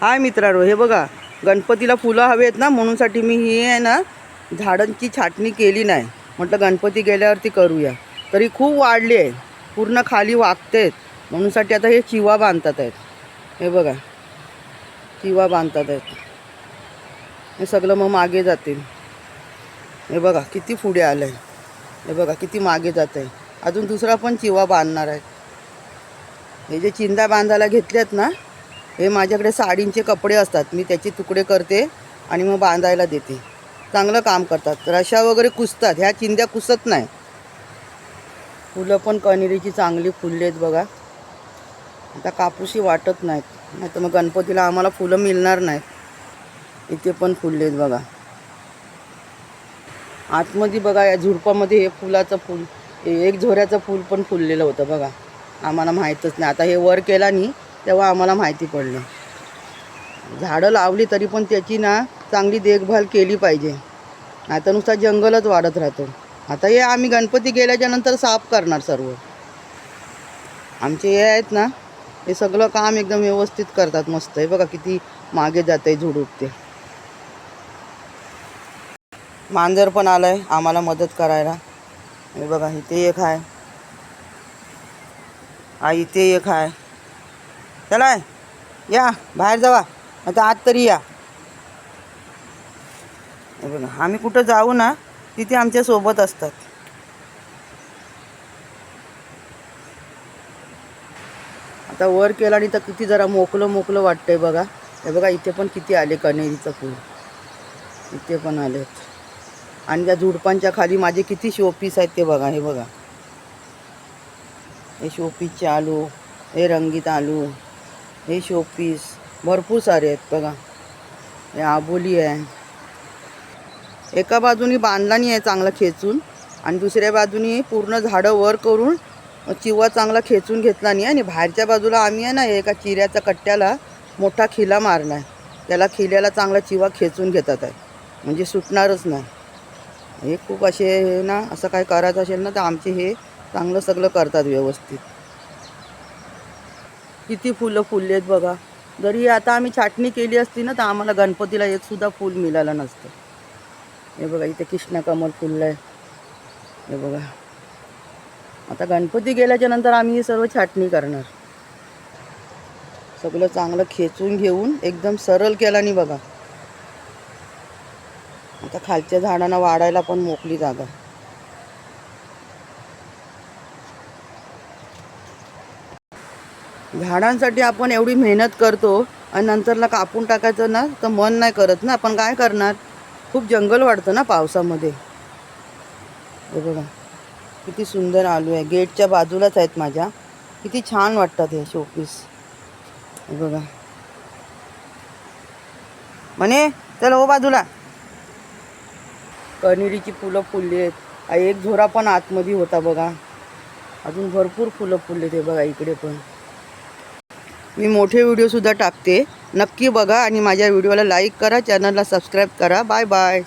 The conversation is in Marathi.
हाय मित्रांनो हे बघा गणपतीला फुलं हवेत ना म्हणूनसाठी मी ही आहे ना झाडांची छाटणी केली नाही. म्हटलं गणपती गेल्यावरती करूया. तरी खूप वाढली आहे. पूर्ण खाली वागतेत. म्हणूनसाठी आता हे चिवा बांधतात आहेत. हे बघा चिवा बांधतात आहेत. हे सगळं मग मागे जातील. हे बघा किती पुढे आलं आहे हे बघा किती मागे जात आहे अजून दुसरा पण चिवा बांधणार आहे. हे जे चिंदा बांधायला घेतल्यात ना हे माझ्याकडे साडींचे कपडे असतात. मी त्याचे तुकडे करते आणि मग बांधायला देते. चांगलं काम करतात. रशा वगैरे कुसतात. ह्या चिंध्या कुसत नाही. फुलं पण कणेरीची चांगली फुललेत बघा. आता कापूशी वाटत नाहीत. नाही तर मग गणपतीला आम्हाला फुलं मिळणार नाहीत इथे पण फुललेत बघा. आतमध्ये बघा या झुडपामध्ये हे फुलाचं फूल एक झोऱ्याचं फूल पण फुललेलं होतं बघा. आम्हाला माहीतच नाही. आता हे वर केला नाही तेव्हा आम्हाला माहिती पडलं. झाडं लावली तरी पण त्याची ना चांगली देखभाल केली पाहिजे. आता नुसता जंगलच वाढत राहतो. आता हे आम्ही गणपती गेल्याच्यानंतर साफ करणार सर्व. आमचे हे आहेत ना हे सगळं काम एकदम व्यवस्थित करतात मस्त. आहे बघा किती मागे जात आहे झुडूप ते मांजर पण आलंय आम्हाला मदत करायला. हे बघा इथे एक आहे. हा इथे एक आहे. चला या बाहेर जावा. आता आत तरी या. हे बघा आम्ही कुठं जाऊ ना तिथे आमच्यासोबत असतात. आता वर केला आणि तर किती जरा मोकलं मोकलं वाटतंय बघा. हे बघा इथे पण किती आले कणेरीचं फूल. इथे पण आलेत. आणि त्या झुडपांच्या खाली माझे किती शोपीस आहेत ते बघा हे बघा. हे शोपीसचे आलू हे रंगीत आलू. हे शोपीस भरपूर सारे आहेत बघा. हे आबोली आहे. एका बाजूनी बांधला नाही आहे चांगला खेचून आणि दुसऱ्या बाजूनी पूर्ण झाडं वर करून चिवा चांगला खेचून घेतला नाही आणि बाहेरच्या बाजूला आम्ही आहे ना एका चिऱ्याच्या कट्ट्याला मोठा खिला मारला आहे त्याला खिल्याला चांगला चिवा खेचून घेतात आहे. म्हणजे सुटणारच नाही. हे खूप असे ना असं काय करायचं असेल ना तर आमचे हे चांगलं सगळं करतात व्यवस्थित. किती फुलं फुललेत बघा. जरी आता आम्ही छाटणी केली असती ना तर आम्हाला गणपतीला एक सुद्धा फूल मिळालं नसतं. हे बघा इथे कृष्ण कमल फुललं आहे हे बघा. आता गणपती गेल्याच्यानंतर आम्ही ही सर्व छाटणी करणार. सगळं चांगलं खेचून घेऊन एकदम सरळ केला नाही बघा. आता खालच्या झाडांना वाढायला पण मोकली जागा. झाडांसाठी आपण एवढी मेहनत करतो आणि नंतरला कापून टाकायचं ना तर मन नाही करत ना. आपण काय करणार? खूप जंगल वाढतं ना पावसामध्ये. हे बघा. किती सुंदर आलू आहे. गेटच्या बाजूलाच आहेत माझ्या. किती छान वाटतात हे शोपीस हे बघा. म्हणे चल हो बाजूला. कणिरीची फुलं फुलली आहेत. एक झोरा पण आतमध्ये होता बघा. अजून भरपूर फुलं फुलले ते बघा इकडे पण. मी मोठे व्हिडिओसुद्धा टाकते. नक्की बघा आणि माझ्या व्हिडिओला लाईक करा चॅनलला सबस्क्राईब करा. Bye bye